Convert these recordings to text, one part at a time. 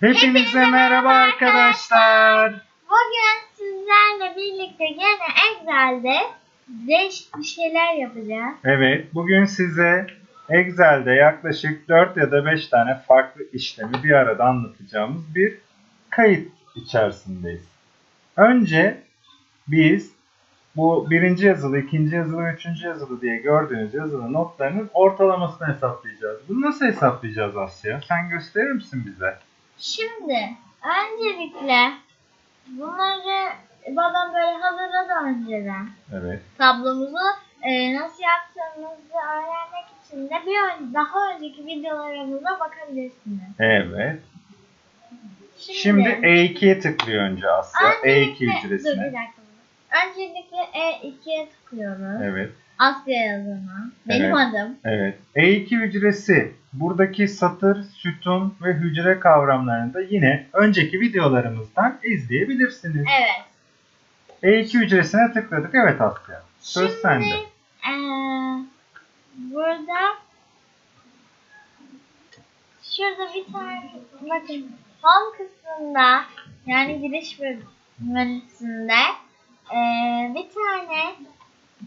Hepinize merhaba arkadaşlar. Bugün sizlerle birlikte gene Excel'de değişik bir şeyler yapacağız. Evet, bugün size Excel'de yaklaşık 4 ya da 5 tane farklı işlemi bir arada anlatacağımız bir kayıt içerisindeyiz. Önce biz bu birinci yazılı, ikinci yazılı, üçüncü yazılı diye gördüğünüz yazılı notlarının ortalamasını hesaplayacağız. Bunu nasıl hesaplayacağız Asya? Sen gösterir misin bize? Şimdi öncelikle bunları babam böyle hazırladı önceden. Evet. Tablomuzu e, nasıl yaptığımızı öğrenmek için de bir ön- daha önceki videolarımıza bakabilirsiniz. Evet. Şimdi E2'ye tıklıyor önce Asya. E2 Öncelikle- Dur bir hücresine. dakika. Öncelikle E2'ye tıklıyoruz. Evet. Asya yazımı. Benim Evet. adım. Evet. E2 hücresi buradaki satır, sütun ve hücre kavramlarını da yine önceki videolarımızdan izleyebilirsiniz. Evet. E2 hücresine tıkladık. Evet Asya. Söz Şimdi sende. eee, burada şurada bir tane bakın home kısmında yani giriş böl- menüsünde eee, bir tane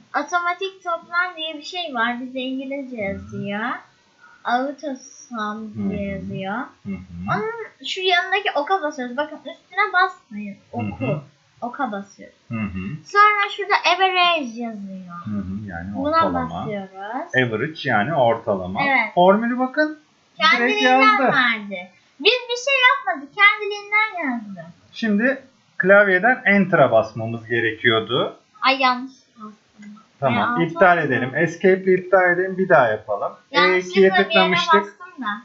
otomatik toplam diye bir şey var. Bizde İngilizce yazıyor. Autosum diye Hı hı. yazıyor. Onun şu yanındaki oka basıyoruz. Bakın üstüne basmayın. Oku. Hı hı. Oka basıyoruz. Hı hı. Sonra şurada average yazıyor. Hı hı. Yani Buna ortalama. basıyoruz. Average yani ortalama. Evet. Formülü bakın. Kendiliğinden verdi. Biz bir şey yapmadık. Kendiliğinden yazdı. Şimdi klavyeden Enter'a basmamız gerekiyordu. Ay yanlış. Tamam. Ee, iptal altı edelim. Escape'li iptal edelim. Bir daha yapalım. E2'ye Yanlışlıkla bir yere tıklamıştık. bastım da.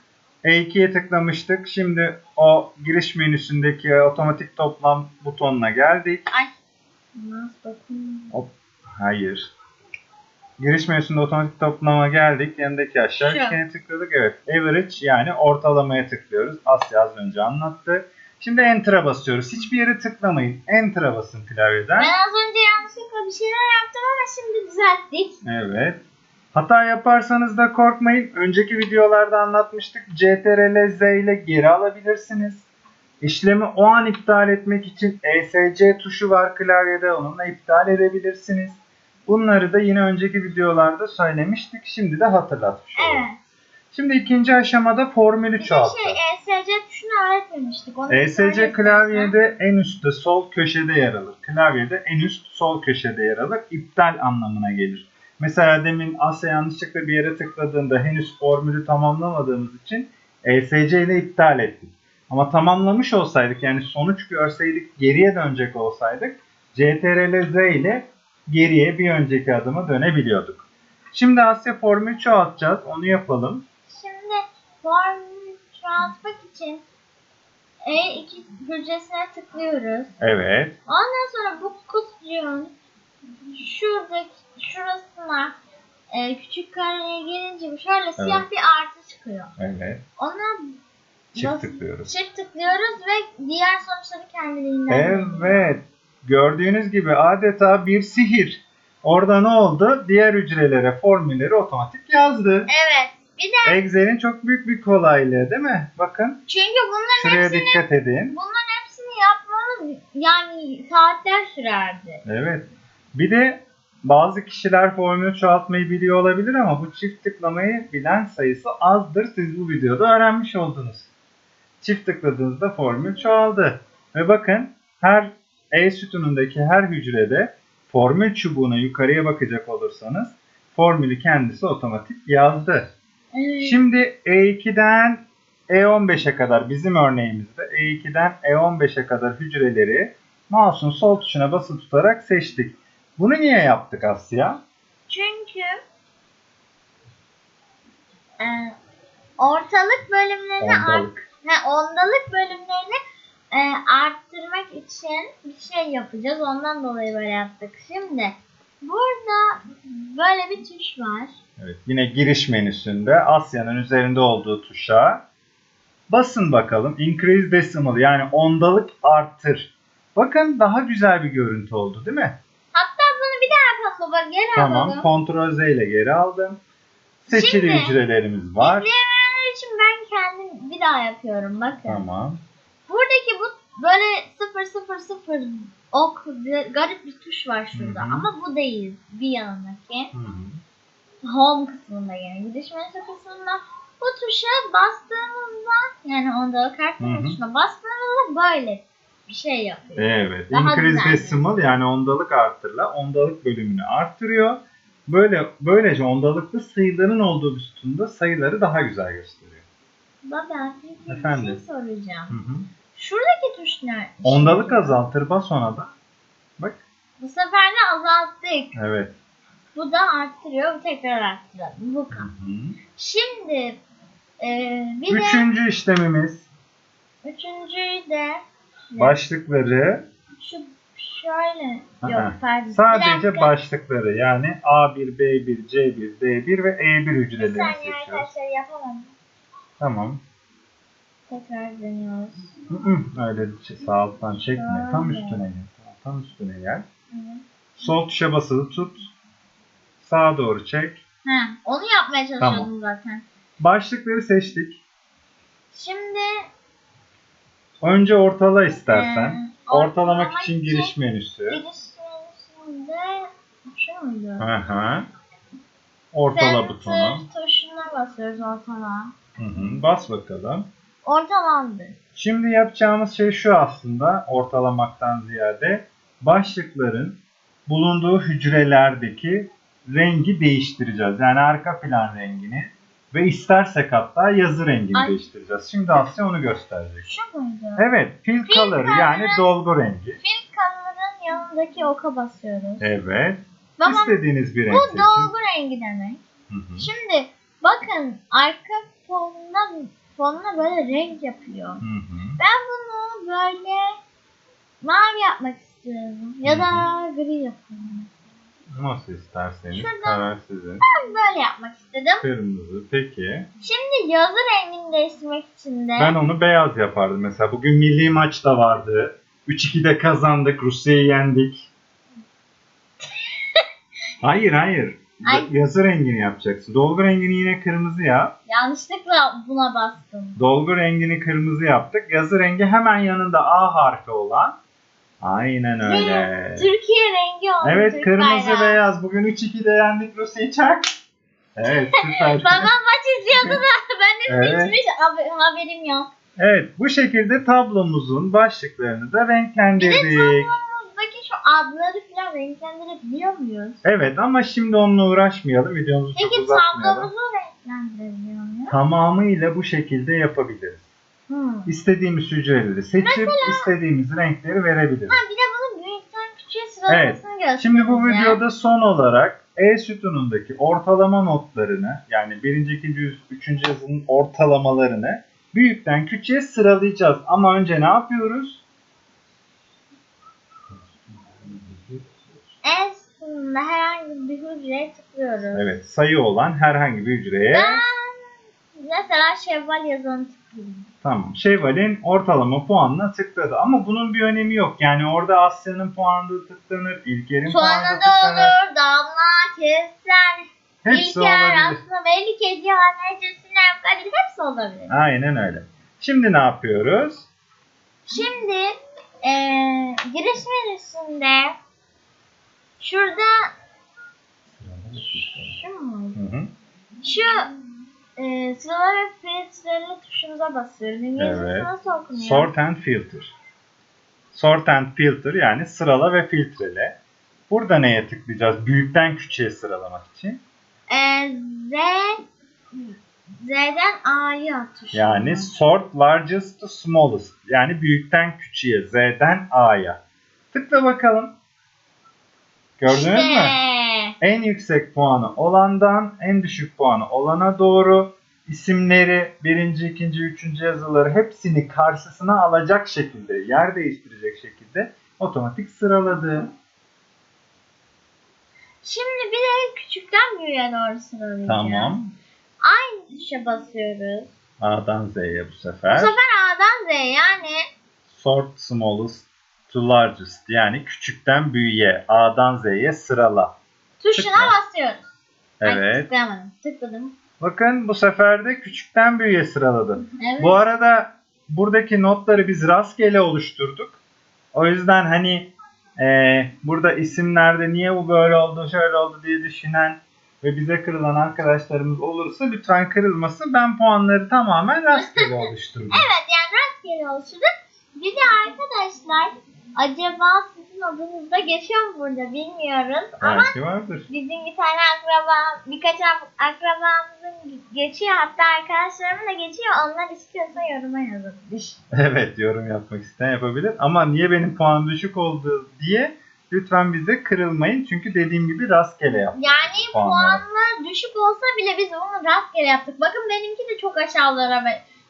E2'ye tıklamıştık. Şimdi o giriş menüsündeki otomatik toplam butonuna geldik. Ay. Nasıl bakayım? Hop. Hayır. Giriş menüsünde otomatik toplama geldik. Yanındaki aşağı Şu. üçgene tıkladık. Evet. Average yani ortalamaya tıklıyoruz. Asya az önce anlattı. Şimdi Enter'a basıyoruz. Hiçbir yere tıklamayın. Enter'a basın klavyeden. Ben az önce yanlışlıkla bir şeyler yaptım ama şimdi düzelttik. Evet. Hata yaparsanız da korkmayın. Önceki videolarda anlatmıştık. CTRL Z ile geri alabilirsiniz. İşlemi o an iptal etmek için ESC tuşu var klavyede. Onunla iptal edebilirsiniz. Bunları da yine önceki videolarda söylemiştik. Şimdi de hatırlatmış olalım. Evet. Şimdi ikinci aşamada formülü çoğalttı. şey ESC tuşunu öğretmemiştik. Onu ESC klavyede en üstte sol köşede yer alır. Klavyede en üst sol köşede yer alır. İptal anlamına gelir. Mesela demin Asya yanlışlıkla bir yere tıkladığında henüz formülü tamamlamadığımız için ESC ile iptal ettik. Ama tamamlamış olsaydık yani sonuç görseydik geriye dönecek olsaydık CTRL Z ile geriye bir önceki adıma dönebiliyorduk. Şimdi Asya formülü çoğaltacağız. Onu yapalım. Formülü çoğaltmak için E2 hücresine tıklıyoruz. Evet. Ondan sonra bu kutucuğun şuradaki şurasına e, küçük kareye gelince şöyle siyah bir artı çıkıyor. Evet. Ona Çift bas- tıklıyoruz. çift tıklıyoruz ve diğer sonuçları kendiliğinden. Evet. Gördüğünüz gibi adeta bir sihir. Orada ne oldu? Diğer hücrelere formülleri otomatik yazdı. Evet. Bir de Excel'in çok büyük bir kolaylığı değil mi? Bakın çünkü bunların şuraya hepsini dikkat edin. bunların hepsini yapmamız yani saatler sürerdi. Evet. Bir de bazı kişiler formülü çoğaltmayı biliyor olabilir ama bu çift tıklamayı bilen sayısı azdır. Siz bu videoda öğrenmiş oldunuz. Çift tıkladığınızda formül çoğaldı. Ve bakın her E sütunundaki her hücrede formül çubuğuna yukarıya bakacak olursanız formülü kendisi otomatik yazdı. Evet. Şimdi E2'den E15'e kadar bizim örneğimizde E2'den E15'e kadar hücreleri mouse'un sol tuşuna basılı tutarak seçtik. Bunu niye yaptık Asya? Çünkü e, ortalık bölümlerini art, Ondalık. ha, ondalık bölümlerini e, arttırmak için bir şey yapacağız. Ondan dolayı böyle yaptık. Şimdi burada böyle bir tuş var. Evet, yine giriş menüsünde Asya'nın üzerinde olduğu tuşa basın bakalım. Increase decimal yani ondalık arttır. Bakın daha güzel bir görüntü oldu değil mi? Hatta bunu bir daha yapalım. Bak geri Tamam. alalım. Ctrl Z ile geri aldım. Seçili Şimdi- hücrelerimiz var. İzleyenler için ben kendim bir daha yapıyorum. Bakın. Tamam. böyle 0 0 0 ok garip bir tuş var şurada Hı hı. ama bu değil bir yanındaki Hı hı. Home kısmında yani gidiş menüsü kısmında bu tuşa bastığımızda yani onda hı. tuşuna bastığımızda böyle bir şey yapıyor. Evet. Daha Increase decimal yani ondalık artırla ondalık bölümünü artırıyor. Böyle böylece ondalıklı sayıların olduğu bir sütunda sayıları daha güzel gösteriyor. Baba bir şey Efendim? soracağım. Hı hı. Şuradaki tuş ne? Ondalık azaltır bas ona da. Bak. Bu sefer de azalttık. Evet. Bu da arttırıyor, tekrar arttırıyor. Bu Hı hı. Şimdi e, bir de Üçüncü işlemimiz üçüncüyü de başlıkları şu şöyle Aha. yok pardon. Bir sadece dakika. başlıkları yani A1, B1, C1, D1 ve E1 Bir hücrelerini saniye seçiyoruz. arkadaşlar yapamam. Tamam. Tekrar deniyoruz. Hı hı. Öyle şey, sağ alttan çekme. Tam Şöyle. üstüne gel. Tam üstüne gel. Evet. Sol tuşa basılı tut. Sağa doğru çek. Ha, onu yapmaya çalışıyordum zaten. Başlıkları seçtik. Şimdi Önce ortala istersen. Ee, Ortalamak ortalamak için için giriş menüsü. giriş menüsünde şu muydu? Aha. Ortala Center butonu. tuşuna basıyoruz ortala. Hı hı. Bas bakalım. Ortalandı. Şimdi yapacağımız şey şu aslında ortalamaktan ziyade başlıkların bulunduğu hücrelerdeki rengi değiştireceğiz. Yani arka plan rengini ve istersek hatta yazı rengini Ay. değiştireceğiz. Şimdi Asya onu gösterecek. Şu muydu? Evet, fill Fill color yani dolgu rengi. Fil kanalının yanındaki oka basıyoruz. Evet. Baba İstediğiniz bir renk bu seçin. dolgu rengi demek. Hı hı. Şimdi bakın arka fonuna fonuna böyle renk yapıyor. Hı hı. Ben bunu böyle mavi yapmak istiyorum. Ya da gri yapayım. Nasıl isterseniz Şuradan- karar sizin. Ben böyle yapmak istedim. Kırmızı peki. Şimdi yazı rengini değiştirmek için de Ben onu beyaz yapardım. Mesela bugün milli maç da vardı. 3-2'de kazandık. Rusya'yı yendik. hayır hayır. Ay. Yazı rengini yapacaksın. Dolgu rengini yine kırmızı yap. yanlışlıkla buna bastım. Dolgu rengini kırmızı yaptık. Yazı rengi hemen yanında A harfi olan. Aynen öyle. Türkiye rengi oldu. Evet Türk kırmızı bayrağı. beyaz. Bugün 3-2'de yendik Rusya'yı çak. Evet süper. Babam maç izliyordu da ben de Evet. hiçbir haber- haberim yok. Evet bu şekilde tablomuzun başlıklarını da renklendirdik. Tablumuzdaki şu adları falan renklendirebiliyor muyuz? Evet ama şimdi onunla uğraşmayalım. Videomuzu çok Peki uzatmayalım. tablomuzu renklendirebiliyor muyuz? Tamamıyla bu şekilde yapabiliriz. Hmm. İstediğimiz hücreleri seçip istediğimiz renkleri verebiliriz. Ha bir de bunu büyükten küçüğe sıralamasını göstereceğiz. Şimdi bu ya. videoda son olarak E sütunundaki ortalama notlarını yani birinci, ikinci, üçüncü yazının ortalamalarını büyükten küçüğe sıralayacağız. Ama önce ne yapıyoruz? En sonunda herhangi bir hücreye tıklıyoruz. Evet sayı olan herhangi bir hücreye Ben mesela şevval yazanı tıklıyorum. Tamam. Şevval'in ortalama puanına tıkladı. Ama bunun bir önemi yok. Yani orada Asya'nın puanı tıklanır, İlker'in puanı da tıklanır. olur, Damla, Kevser, Hepsi İlker, olabilir. aslında Melike, Cihan, Ece, Sinem, Kadir hepsi olabilir. Aynen öyle. Şimdi ne yapıyoruz? Şimdi eee giriş menüsünde şurada şu mu? Hı hı. Şu eee sırala ve filtreli tuşumuza basıyoruz. İngilizcesi Evet. nasıl okunuyor? Sort and filter. Sort and filter yani sırala ve filtrele. Burada neye tıklayacağız? Büyükten küçüğe sıralamak için. Eee Z Z'den A'ya tuşu. Yani sort largest to smallest. Yani büyükten küçüğe, Z'den A'ya. Tıkla bakalım. Gördünüz mü? En yüksek puanı olandan en düşük puanı olana doğru isimleri birinci, ikinci, üçüncü yazıları hepsini karşısına alacak şekilde, yer değiştirecek şekilde otomatik sıraladı. Şimdi bir de küçükten büyüğe doğru sıralayacağız. Tamam. Aynı tuşa basıyoruz. A'dan Z'ye bu Bu sefer. sefer A'dan Z yani Sort smallest to largest yani küçükten büyüğe, A'dan Z'ye sırala. Tuşuna Tıkla. basıyoruz. Ay, Evet. tıklayamadım. Tıkladım. Bakın bu sefer de küçükten büyüğe sıraladı. Evet. Bu arada buradaki notları biz rastgele oluşturduk. O yüzden hani e, burada isimlerde niye bu böyle oldu, şöyle oldu diye düşünen ve bize kırılan arkadaşlarımız olursa lütfen kırılmasın. Ben puanları tamamen rastgele oluşturdum. Evet yani rastgele oluşturduk. Bir de arkadaşlar acaba sizin adınızda geçiyor mu burada bilmiyoruz. Ama Belki vardır. bizim bir tane akraba, birkaç ak- akrabamızın geçiyor. Hatta arkadaşlarımın da geçiyor. Onlar istiyorsa yoruma yazabilir. Evet yorum yapmak isteyen yapabilir. Ama niye benim puan düşük oldu diye lütfen bize kırılmayın. Çünkü dediğim gibi rastgele yaptık. Yani puanlar düşük olsa bile biz onu rastgele yaptık. Bakın benimki de çok aşağılara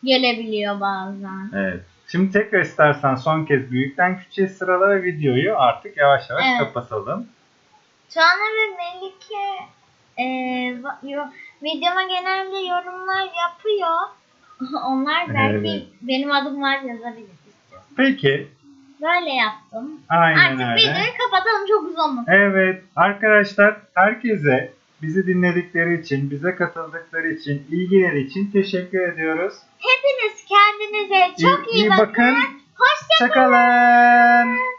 gelebiliyor bazen. Evet. Şimdi tekrar istersen son kez büyükten küçüğe sırala ve videoyu artık yavaş yavaş Evet. kapatalım. Tuana ve Melike e, va- yo- videoma genelde yorumlar yapıyor. Onlar belki Evet. benim adım var yazabilir istiyor. Peki. Böyle yaptım. Aynen Artık öyle. videoyu kapatalım çok uzun olmasın. Evet arkadaşlar herkese bizi dinledikleri için, bize katıldıkları için, ilgileri için teşekkür ediyoruz. Hepiniz kendinize çok iyi, iyi bakın. bakın. Hoşçakalın.